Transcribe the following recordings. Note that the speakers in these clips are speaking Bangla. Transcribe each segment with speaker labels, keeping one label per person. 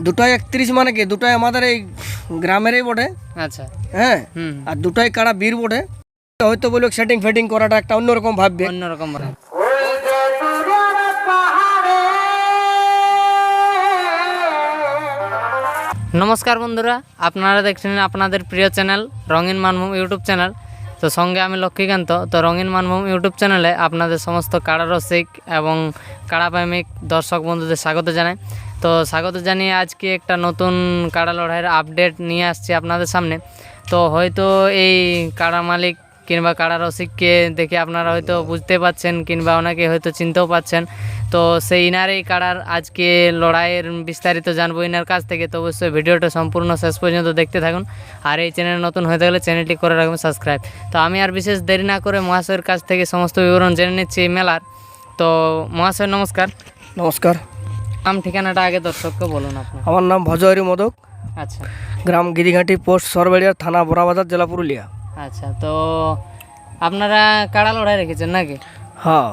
Speaker 1: দুটাই একত্রিশ মানে কি? দুটাই আমাদের এই গ্রামেরই বটে।
Speaker 2: আচ্ছা।
Speaker 1: হ্যাঁ? আর দুটাই কারা বীর বটে। হয়তো বলুক সেটিং ফেটিং করাটা একটা অন্যরকম ভাববে।
Speaker 2: অন্যরকম। নমস্কার বন্ধুরা আপনারা দেখছেন আপনাদের প্রিয় চ্যানেল রঙিন মানভূম ইউটিউব চ্যানেল তো সঙ্গে আমি লক্ষ্মীকান্ত। তো রঙিন মানভূম ইউটিউব চ্যানেলে আপনাদের সমস্ত কাড়া রসিক এবং কাড়া প্রেমিক দর্শক বন্ধুদের স্বাগত জানাই। তো স্বাগত জানিয়ে আজকে একটা নতুন কাড়া লড়াইয়ের আপডেট নিয়ে আসছি আপনাদের সামনে। তো হয়তো এই কাড়া মালিক কিংবা কাড়া রসিককে দেখে আপনারা হয়তো বুঝতে পাচ্ছেন কিংবা ওনাকে হয়তো চিনতেও পাচ্ছেন। তো সেই ইনারই কারার আজকে লড়াইয়ের বিস্তারিত জানব ইনার কাছ থেকে। তো অবশ্যই ভিডিওটা সম্পূর্ণ শেষ পর্যন্ত দেখতে থাকুন। আর এই চ্যানেল নতুন হয়ে থাকলে চ্যানেলটি করে রাখবেন সাবস্ক্রাইব। তো আমি আর বিশেষ দেরি না করে মহাশয়ের কাছ থেকে সমস্ত বিবরণ জেনে নিচ্ছি এই মেলার। তো মহাশয় নমস্কার।
Speaker 1: নমস্কার।
Speaker 2: নাম ঠিকানাটা আগে দর্শককে বলুন আপনি।
Speaker 1: আমার নাম ভজহরি মোদক।
Speaker 2: আচ্ছা।
Speaker 1: গ্রাম গিরিঘাটি পোস্ট সরবেড়িয়া থানা বোরাবাজার জেলা পুরুলিয়া।
Speaker 2: আচ্ছা তো আপনারা কাড়া লড়াই রেখেছেন নাকি?
Speaker 1: হ্যাঁ।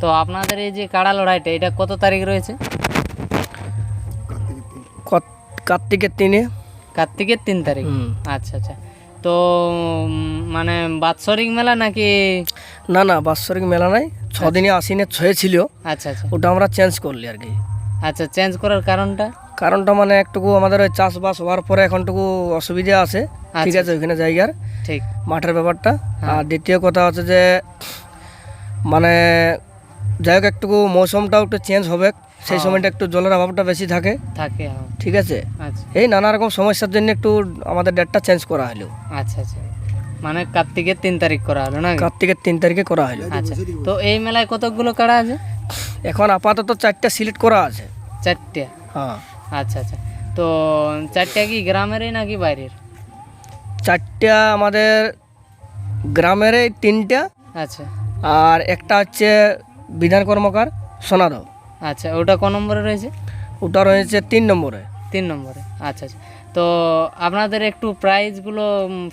Speaker 2: তো আপনাদের এই যে কাড়া লড়াইটা এটা কত তারিখ রয়েছে?
Speaker 1: কার্তিকের তিনে।
Speaker 2: কার্তিকের তিন তারিখ?
Speaker 1: হুম।
Speaker 2: আচ্ছা আচ্ছা। তো মানে বাৎসরিক মেলা নাকি?
Speaker 1: না না বাৎসরিক মেলা নাই। ছ দিনে আশ্বিনের ছয়ে ছিল।
Speaker 2: আচ্ছা আচ্ছা।
Speaker 1: ওটা আমরা চেঞ্জ করলি আর কি।
Speaker 2: আচ্ছা চেঞ্জ করার কারণটা?
Speaker 1: কারণটা মানে একটুকু আমাদের ওই চাষবাস হওয়ার পরে এখনটুকু অসুবিধা আছে। ঠিক আছে ওইখানে জায়গার।
Speaker 2: ঠিক।
Speaker 1: মাঠের ব্যাপারটা। আর দ্বিতীয় কথা হচ্ছে যে মানে যাই হোক একটুকু মৌসুমটাও একটু চেঞ্জ হবে। সেই সময়টা একটু জলের অভাবটা বেশি থাকে।
Speaker 2: থাকে হ্যাঁ।
Speaker 1: ঠিক আছে?
Speaker 2: আচ্ছা।
Speaker 1: এই নানা রকম সমস্যার জন্য একটু আমাদের ডেটটা চেঞ্জ করা হলো।
Speaker 2: আচ্ছা আচ্ছা। মানে কার্তিকের তিন তারিখ করা হলো না
Speaker 1: কার্তিকের তিন তারিখে করা হলো।
Speaker 2: আচ্ছা। তো এই মেলায় কতগুলো কাড়া আছে?
Speaker 1: এখন আপাতত চারটা সিলেক্ট করা আছে।
Speaker 2: চারটে।
Speaker 1: হ্যাঁ।
Speaker 2: আচ্ছা আচ্ছা। তো চারটে কি গ্রামেরই নাকি বাইরের?
Speaker 1: চারটা আমাদের গ্রামের এই তিনটা।
Speaker 2: আচ্ছা।
Speaker 1: আর একটা হচ্ছে বিধান কর্মকার সোনাদ
Speaker 2: আচ্ছা ওটা ক নম্বরে রয়েছে?
Speaker 1: ওটা রয়েছে তিন নম্বরে।
Speaker 2: তিন নম্বরে। আচ্ছা আচ্ছা। তো আপনাদের একটু প্রাইজগুলো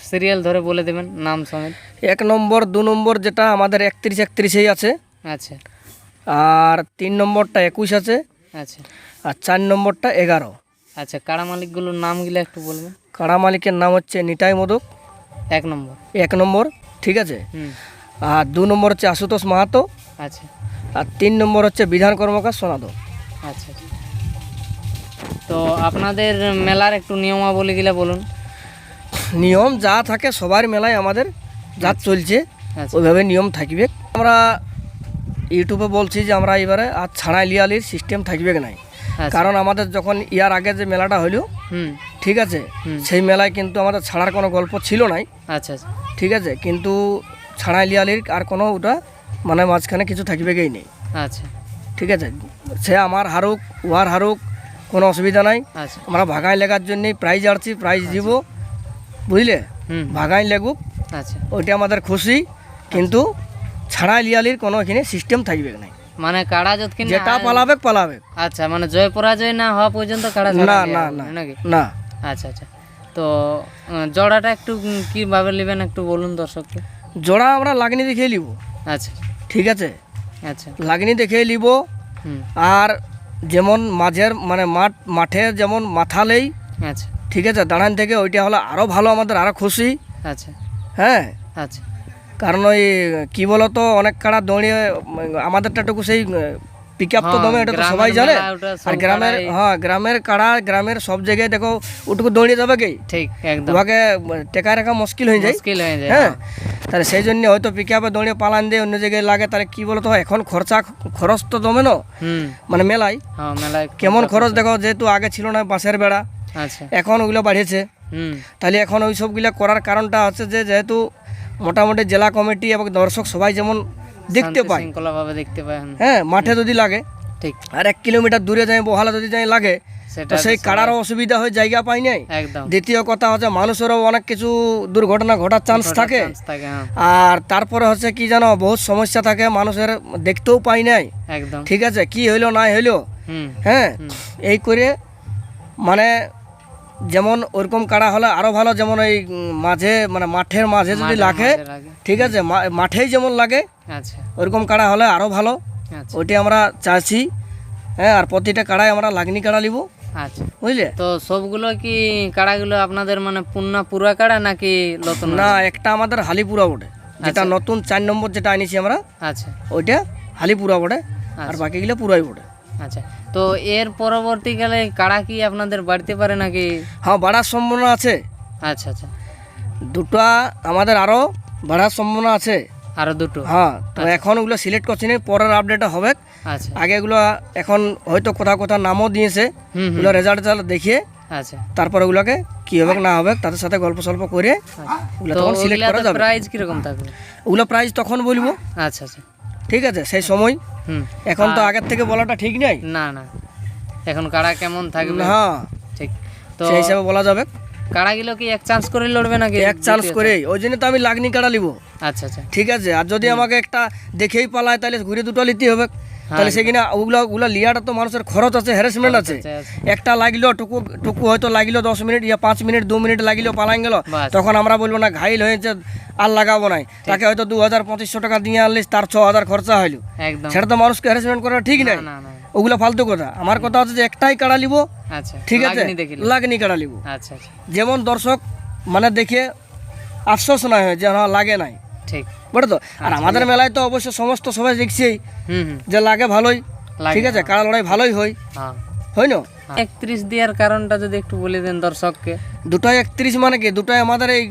Speaker 2: সিরিয়াল ধরে বলে দেবেন নাম সমেত।
Speaker 1: এক নম্বর দু নম্বর যেটা আমাদের একত্রিশ একত্রিশেই আছে।
Speaker 2: আচ্ছা।
Speaker 1: আর তিন নম্বরটা একুশ আছে।
Speaker 2: আচ্ছা।
Speaker 1: আর চার নম্বরটা এগারো।
Speaker 2: আচ্ছা কাড়া মালিকগুলোর নামগুলো একটু বলবেন।
Speaker 1: কাড়া মালিকের নাম হচ্ছে নিতাই মোদক।
Speaker 2: এক নম্বর।
Speaker 1: এক নম্বর ঠিক আছে? আর দু নম্বর হচ্ছে আশুতোষ মাহাতো।
Speaker 2: আচ্ছা।
Speaker 1: আর তিন নম্বর হচ্ছে বিধান কর্মকার সোনাদ।
Speaker 2: আচ্ছা আচ্ছা। তো আপনাদের মেলার একটু নিয়মাবলীগুলো বলুন।
Speaker 1: নিয়ম যা থাকে সবার মেলায় আমাদের যা চলছে
Speaker 2: আচ্ছা।
Speaker 1: ওইভাবে নিয়ম থাকবে। আমরা ইউটিউবে বলছি যে আমরা এবারে আর ছাড়াই লিয়ালির সিস্টেম থাকবে নাই।
Speaker 2: আচ্ছা।
Speaker 1: কারণ আমাদের যখন ইয়ার আগে যে মেলাটা হলো ঠিক আছে? সেই মেলায় কিন্তু আমাদের ছাড়ার কোনো গল্প ছিল নাই।
Speaker 2: আচ্ছা আচ্ছা।
Speaker 1: ঠিক আছে? কিন্তু ছাড়াই লিয়ালির আর কোনো ওটা মানে মাঝখানে কিছু থাকবে গেই নেই।
Speaker 2: আচ্ছা।
Speaker 1: ঠিক আছে? সে আমার হারুক উহার হারুক কোনো অসুবিধা নাই।
Speaker 2: আচ্ছা।
Speaker 1: আমরা ভাগাই লেগার জন্যই প্রাইজ আনছি প্রাইজ দিব। বুঝলে? ভাগাই লেগুক।
Speaker 2: আচ্ছা।
Speaker 1: ওইটা আমাদের খুশি। কিন্তু ছাড়াই লিয়ালির কোনো এখানে সিস্টেম থাকবে না
Speaker 2: মানে কাড়া যতক্ষণ
Speaker 1: যেটা পালাবে পালাবে
Speaker 2: আচ্ছা মানে জয় পরাজয় না হওয়া পর্যন্ত কাড়া ছাড়া
Speaker 1: না না না।
Speaker 2: নাকি?
Speaker 1: না।
Speaker 2: আচ্ছা আচ্ছা। তো জোড়াটা একটু কীভাবে নেবেন একটু বলুন দর্শককে?
Speaker 1: জোড়া আমরা লাগনি দেখে নিব।
Speaker 2: আচ্ছা।
Speaker 1: ঠিক আছে?
Speaker 2: আচ্ছা।
Speaker 1: লাগনি দেখে নিব। আর যেমন মাঝের মানে মাঠ মাঠে যেমন মাথালেই
Speaker 2: আচ্ছা।
Speaker 1: ঠিক আছে? দাঁড়ান থেকে ওইটা হলে আরও ভালো আমাদের আরও খুশি।
Speaker 2: আচ্ছা।
Speaker 1: হ্যাঁ?
Speaker 2: আচ্ছা।
Speaker 1: কারণ ওই কি বলতো অনেক কাড়া দৌড়িয়ে আমাদেরটা টুকু সেই পিক আপ তো
Speaker 2: হ্যাঁ,
Speaker 1: দমে এটা তো সবাই জানে। আর গ্রামের হ্যাঁ গ্রামের কাড়া গ্রামের সব জায়গায় দেখো ওটুকু দৌড়িয়ে যাবে কি?
Speaker 2: ঠিক একদম।
Speaker 1: তোমাকে টেকা রাখা মুশকিল হয়ে যায়।
Speaker 2: মুশকিল হয়ে যায়
Speaker 1: হ্যাঁ তাহলে সেই জন্য হয়তো পিক আপে দৌড়িয়ে পালান দিয়ে অন্য জায়গায় লাগে তাহলে কি বলতো এখন খরচা খরচ তো দমে না? মানে মেলায়।
Speaker 2: হ্যাঁ
Speaker 1: কেমন খরচ। দেখো যেহেতু আগে ছিল না বাঁশের বেড়া
Speaker 2: আচ্ছা।
Speaker 1: এখন ওগুলো বাড়িয়েছে। তাহলে এখন ওই সবগুলো করার কারণটা হচ্ছে যে যেহেতু মোটামুটি জেলা কমিটি এবং দর্শক সবাই যেমন দেখতে পায়।
Speaker 2: শৃঙ্খলা ভাবে দেখতে পায়
Speaker 1: হ্যাঁ মাঠে যদি লাগে
Speaker 2: ঠিক।
Speaker 1: আর এক কিলোমিটার দূরে যাই বহালা যদি যাই লাগে তো সেই কাড়ারও অসুবিধা হয়ে জায়গা পাই নাই। দ্বিতীয় কথা হচ্ছে মানুষেরও অনেক কিছু দুর্ঘটনা ঘটার চান্স থাকে।
Speaker 2: হ্যাঁ।
Speaker 1: আর তারপরে হচ্ছে কি জানো বহুত সমস্যা থাকে মানুষের দেখতেও পাই নাই। ঠিক আছে কি হইল না হইল। হ্যাঁ এই করে মানে যেমন ওরকম কাড়া হলে আরও ভালো যেমন এই মাঝে মানে মাঠের মাঝে যদি লাগে ঠিক আছে মাঠেই যেমন লাগে
Speaker 2: আচ্ছা।
Speaker 1: ওরকম কাড়া হলে আরও ভালো।
Speaker 2: আচ্ছা।
Speaker 1: ওইটা আমরা চাইছি হ্যাঁ আর প্রতিটা কাড়ায় আমরা লাগনি কাড়া নিব
Speaker 2: আচ্ছা।
Speaker 1: বুঝলে?
Speaker 2: তো সবগুলো কি কাড়াগুলো আপনাদের মানে পুন্না পুরা কাড়া নাকি নতুন
Speaker 1: না একটা আমাদের হালিপুরা বটে যেটা নতুন চার নম্বর যেটা আনিছি আমরা
Speaker 2: আচ্ছা।
Speaker 1: ওইটা হালিপুরা বটে আর বাকিগুলো পুরাই বটে।
Speaker 2: আচ্ছা তো এর পরবর্তীকালে কাড়া কি আপনাদের বাড়তে পারে নাকি?
Speaker 1: হ্যাঁ বাড়ার সম্ভাবনা আছে।
Speaker 2: আচ্ছা আচ্ছা।
Speaker 1: দুটো আমাদের আরও বাড়ার সম্ভাবনা আছে।
Speaker 2: আরও দুটো?
Speaker 1: হ্যাঁ তো এখন ওগুলো সিলেক্ট করছি না পরের আপডেট হবে।
Speaker 2: আচ্ছা।
Speaker 1: আগে এগুলো এখন হয়তো কোথাও কোথাও নামও দিয়েছে। ওগুলো রেজাল্ট দেখিয়ে
Speaker 2: আচ্ছা।
Speaker 1: তারপর ওগুলোকে কি হবে না হবে তাদের সাথে গল্প সল্প করে ওগুলো তখন সিলেক্ট করা যাবে।
Speaker 2: প্রাইস কীরকম থাকবে?
Speaker 1: ওগুলো প্রাইস তখন বলব।
Speaker 2: আচ্ছা আচ্ছা।
Speaker 1: ঠিক আছে? সেই সময়।
Speaker 2: হুম।
Speaker 1: এখন তো আগের থেকে বলাটা ঠিক নাই?
Speaker 2: না না। এখন কারা কেমন থাকবে?
Speaker 1: হ্যাঁ
Speaker 2: ঠিক। তো
Speaker 1: সেই হিসাবে বলা যাবে।
Speaker 2: কারা কাড়াগুলো কি এক চান্স করে লড়বে নাকি?
Speaker 1: এক চান্স করে ওই জন্য তো আমি লাগনি কারা নিব।
Speaker 2: আচ্ছা আচ্ছা।
Speaker 1: ঠিক আছে? আর যদি আমাকে একটা দেখেই পালায় তাহলে ঘুরে দুটো নিতে হবে। তাহলে সেখানে ওগুলো ওগুলো লিয়াটা তো মানুষের খরচ আছে হ্যারাসমেন্ট আছে। একটা লাগল টুকু টুকু হয়তো লাগল দশ মিনিট ইয়া পাঁচ মিনিট দু মিনিট লাগল পালাই গেল। তখন আমরা বলব না ঘাইল হয়েছে আর লাগাবো নাই। তাকে হয়তো দু হাজার পঁচিশশো টাকা দিয়ে আনলিস তার ছ হাজার খরচা হইল। সেটা তো মানুষকে হ্যারাসমেন্ট করা ঠিক নাই। ওগুলো ফালতু কথা। আমার কথা হচ্ছে যে একটাই কাড়া নিব
Speaker 2: আচ্ছা
Speaker 1: ঠিক আছে?
Speaker 2: লাগনি
Speaker 1: কাড়া নিব
Speaker 2: আচ্ছা আচ্ছা।
Speaker 1: যেমন দর্শক মানে দেখে আফসোস না হয় যে হ্যাঁ লাগে নাই।
Speaker 2: ঠিক।
Speaker 1: তো? আর আমাদের মেলায় তো অবশ্য সমস্ত সবাই দেখছি যে লাগে ভালোই। ঠিক আছে কাড়া লড়াই ভালোই হয়।
Speaker 2: হ্যাঁ।
Speaker 1: হয়। না
Speaker 2: একত্রিশ দেওয়ার কারণটা যদি একটু বলে দেন দর্শককে।
Speaker 1: দুটাই একত্রিশ মানে কি? দুটাই আমাদের এই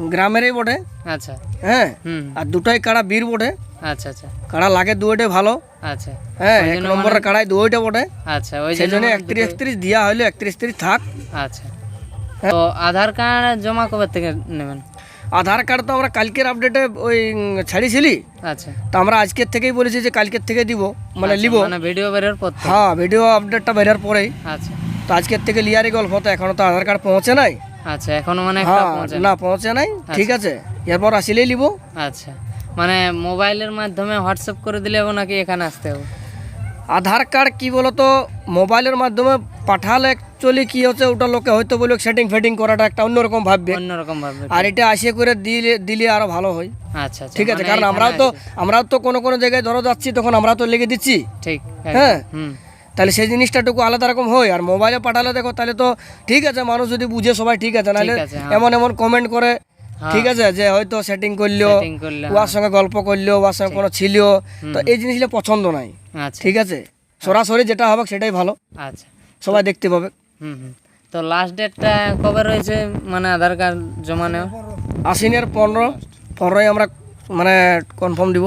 Speaker 1: গ্রামেরই বটে।
Speaker 2: আচ্ছা।
Speaker 1: হ্যাঁ? আর দুটাই কাড়া বীর বটে।
Speaker 2: আচ্ছা আচ্ছা।
Speaker 1: কাড়া লাগে দুইটাই ভালো।
Speaker 2: আচ্ছা।
Speaker 1: হ্যাঁ এক নম্বরের কাড়াই দুইটা বটে।
Speaker 2: আচ্ছা ওই জন্য
Speaker 1: জন্য একত্রিশ একত্রিশ দিয়া হইলে একত্রিশ তিরিশ থাক।
Speaker 2: আচ্ছা। তো আধার কার্ড জমা কবে থেকে নেবেন?
Speaker 1: আধার কার্ড তো আমরা কালকের আপডেটে ওই ছাড়িয়েছিলি।
Speaker 2: আচ্ছা।
Speaker 1: তো আমরা আজকের থেকেই বলেছি যে কালকের থেকে দিব মানে লিব।
Speaker 2: মানে ভিডিও বেরোর পর
Speaker 1: হ্যাঁ ভিডিও আপডেটটা বেরার পরেই।
Speaker 2: আচ্ছা।
Speaker 1: তো আজকের থেকে লিয়ারই গল্প তো এখনও তো আধার কার্ড পৌঁছে নাই।
Speaker 2: আচ্ছা এখনও মানে
Speaker 1: হ্যাঁ না পৌঁছে নাই। ঠিক আছে এরপর আসলেই লিব।
Speaker 2: আচ্ছা। মানে মোবাইলের মাধ্যমে হোয়াটসঅ্যাপ করে দিলে হবে নাকি এখানে আসতে হবে?
Speaker 1: আধার কার্ড কি বলতো মোবাইলের মাধ্যমে পাঠালে অ্যাকচুয়ালি কি হচ্ছে ওটা লোকে হয়তো বলবে সেটিং ফেটিং করাটা একটা অন্যরকম ভাববে।
Speaker 2: অন্যরকম ভাবে
Speaker 1: আর এটা আসে করে দিলে দিলে আরও ভালো হয়।
Speaker 2: আচ্ছা আচ্ছা
Speaker 1: ঠিক আছে
Speaker 2: মানে
Speaker 1: কারণ আমরাও তো আমরাও তো কোনো কোনো জায়গায় ধরো যাচ্ছি তখন আমরা তো লেগে দিচ্ছি।
Speaker 2: ঠিক
Speaker 1: হ্যাঁ। তাহলে সেই জিনিসটাটুকু আলাদা রকম হয়। আর মোবাইলে পাঠালে দেখো তাহলে তো ঠিক আছে মানুষ যদি বুঝে সবাই ঠিক আছে নাহলে
Speaker 2: হ্যাঁ।
Speaker 1: এমন এমন কমেন্ট করে ঠিক আছে যে হয়তো সেটিং করল ওয়ার সঙ্গে গল্প করল ওয়ার সঙ্গে কোনো ছিল তো এই জিনিসগুলো পছন্দ নাই।
Speaker 2: আচ্ছা।
Speaker 1: ঠিক আছে? সরাসরি যেটা হবে সেটাই ভালো।
Speaker 2: আচ্ছা।
Speaker 1: সবাই দেখতে পাবে।
Speaker 2: তো লাস্ট ডেটটা কবে রয়েছে? মানে আধার কার্ড জমা নেওয়া?
Speaker 1: আশ্বিনের পনেরো পনেরোই আমরা মানে কনফার্ম দিব।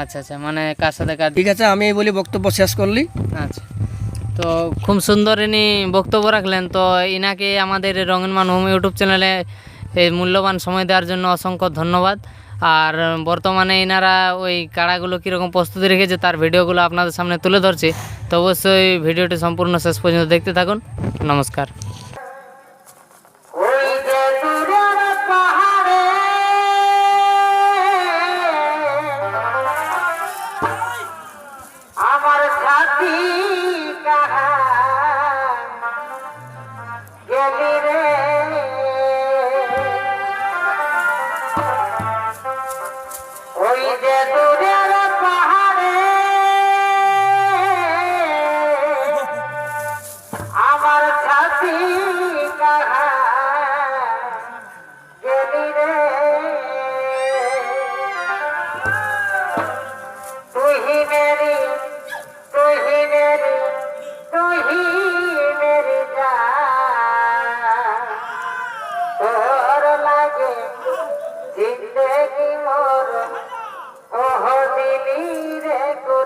Speaker 2: আচ্ছা আচ্ছা মানে কার সাথে কার
Speaker 1: ঠিক আছে আমি এই বলি বক্তব্য শেষ করলি।
Speaker 2: আচ্ছা। তো খুব সুন্দর ইনি বক্তব্য রাখলেন। তো ইনাকে আমাদের রঙিন মানভূম ইউটিউব চ্যানেলে এই মূল্যবান সময় দেওয়ার জন্য অসংখ্য ধন্যবাদ। আর বর্তমানে এনারা ওই কাড়াগুলো কীরকম প্রস্তুতি রেখেছে তার ভিডিওগুলো আপনাদের সামনে তুলে ধরছে। তো অবশ্যই ভিডিওটি সম্পূর্ণ শেষ পর্যন্ত দেখতে থাকুন। নমস্কার।
Speaker 3: জিন্দগি মোর কহ দিলি রে গো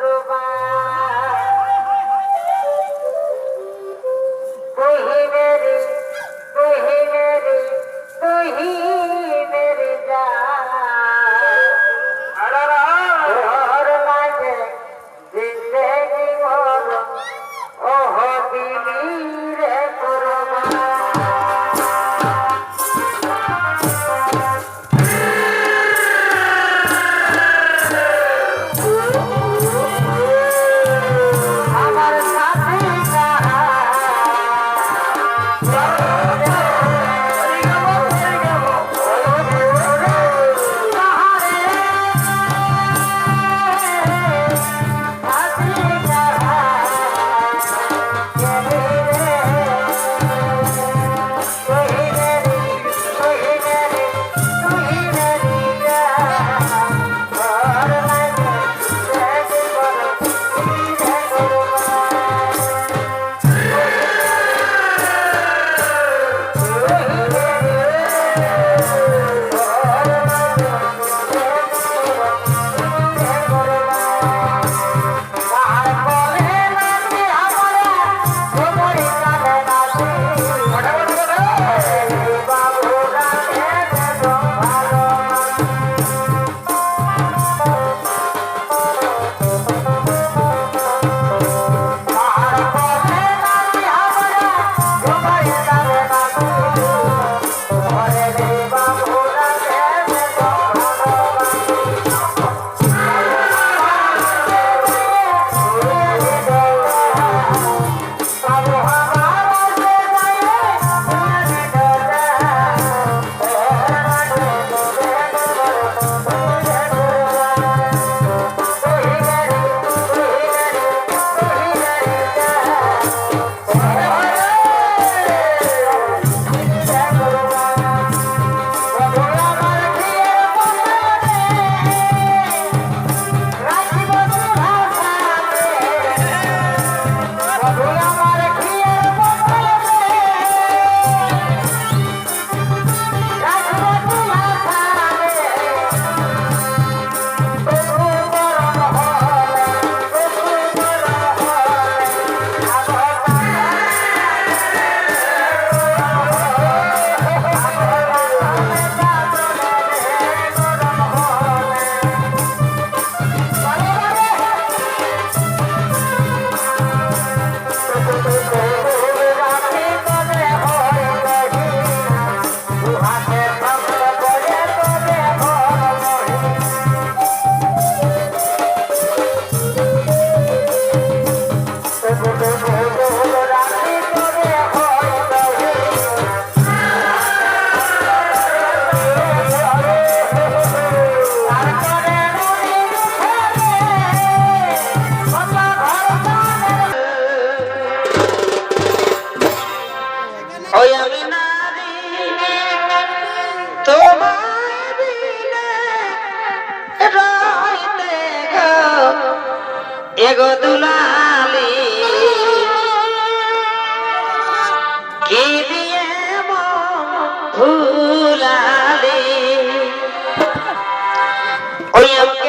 Speaker 3: ওই